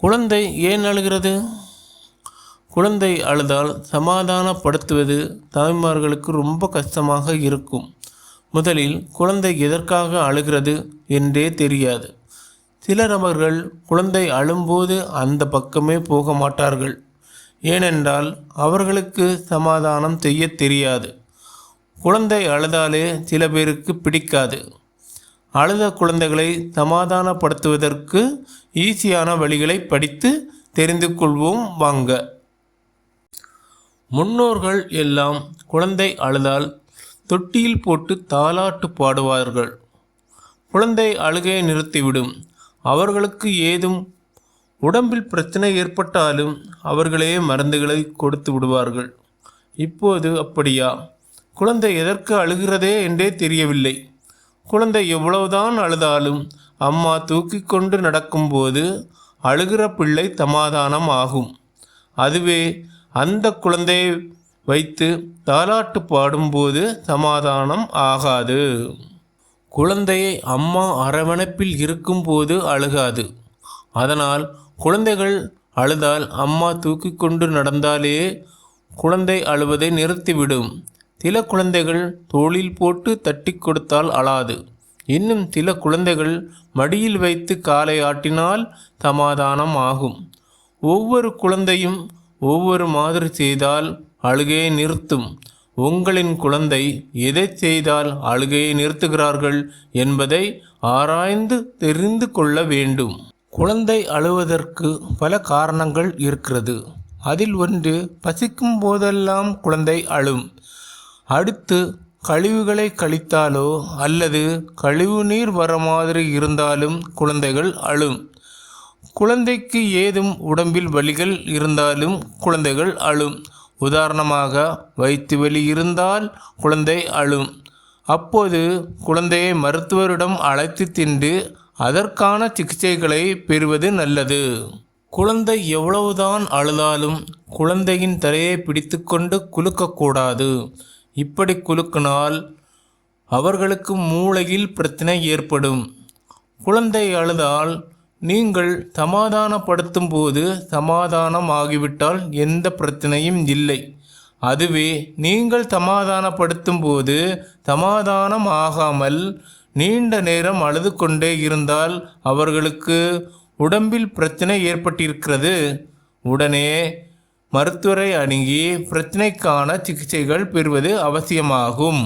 குழந்தை ஏன் அழுகிறது? குழந்தை அழுதால் சமாதானப்படுத்துவது தாய்மார்களுக்கு ரொம்ப கஷ்டமாக இருக்கும். முதலில் குழந்தை எதற்காக அழுகிறது என்றே தெரியாது. சில நபர்கள் குழந்தை அழும்போது அந்த பக்கமே போக மாட்டார்கள். ஏனென்றால் அவர்களுக்கு சமாதானம் செய்ய தெரியாது. குழந்தை அழுதாலே சில பேருக்கு பிடிக்காது. அழுத குழந்தைகளை சமாதானப்படுத்துவதற்கு ஈஸியான வழிகளை படித்து தெரிந்து கொள்வோம் வாங்க. முன்னோர்கள் எல்லாம் குழந்தை அழுதால் தொட்டியில் போட்டு தாலாட்டு பாடுவார்கள். குழந்தை அழுகையை நிறுத்திவிடும். அவர்களுக்கு ஏதும் உடம்பில் பிரச்சனை ஏற்பட்டாலும் அவர்களே மருந்துகளை கொடுத்து விடுவார்கள். இப்போது அப்படியா? குழந்தை எதற்கு அழுகிறதே என்றே தெரியவில்லை. குழந்தை எவ்வளவுதான் அழுதாலும் அம்மா தூக்கி கொண்டு நடக்கும்போது அழுகிற பிள்ளை சமாதானம் ஆகும் அதுவே அந்த குழந்தையை வைத்து தாலாட்டு பாடும்போது சமாதானம் ஆகாது. குழந்தையை அம்மா அரவணைப்பில் இருக்கும்போது அழுகாது. அதனால் குழந்தைகள் அழுதால் அம்மா தூக்கி கொண்டு நடந்தாலே குழந்தை அழுவதை நிறுத்திவிடும். சில குழந்தைகள் தோளில் போட்டு தட்டி கொடுத்தால் அழாது. இன்னும் சில குழந்தைகள் மடியில் வைத்து காலை ஆட்டினால் சமாதானம் ஆகும். ஒவ்வொரு குழந்தையும் ஒவ்வொரு மாதிரி செய்தால் அழுகையை நிறுத்தும். உங்களின் குழந்தை எதை செய்தால் அழுகையை நிறுத்துகிறார்கள் என்பதை ஆராய்ந்து தெரிந்து கொள்ள வேண்டும். குழந்தை அழுவதற்கு பல காரணங்கள் இருக்கிறது. அதில் ஒன்று பசிக்கும் போதெல்லாம் குழந்தை அழும். அடுத்து கழிவுகளை கழித்தாலோ அல்லது கழிவு நீர் வர மாதிரி இருந்தாலும் குழந்தைகள் அழும். குழந்தைக்கு ஏதும் உடம்பில் வலிகள் இருந்தாலும் குழந்தைகள் அழும். உதாரணமாக வயிற்று வலி இருந்தால் குழந்தை அழும். அப்போது குழந்தையை மருத்துவரிடம் அழைத்து தின்று அதற்கான சிகிச்சைகளை பெறுவது நல்லது. குழந்தை எவ்வளவுதான் அழுதாலும் குழந்தையின் தலையை பிடித்துக்கொண்டு குலுக்கக்கூடாது. இப்படி குலுக்கினால் அவர்களுக்கு மூளையில் பிரச்சனை ஏற்படும். குழந்தை அழுதால் நீங்கள் சமாதானப்படுத்தும் போது சமாதானம் ஆகிவிட்டால் எந்த பிரச்சனையும் இல்லை. அதுவே நீங்கள் சமாதானப்படுத்தும் போது சமாதானம் ஆகாமல் நீண்ட நேரம் அழுது கொண்டே இருந்தால் அவர்களுக்கு உடம்பில் பிரச்சனை ஏற்பட்டிருக்கிறது. உடனே மருத்துவரை அணுகி பிரச்சனைக்கான சிகிச்சைகள் பெறுவது அவசியமாகும்.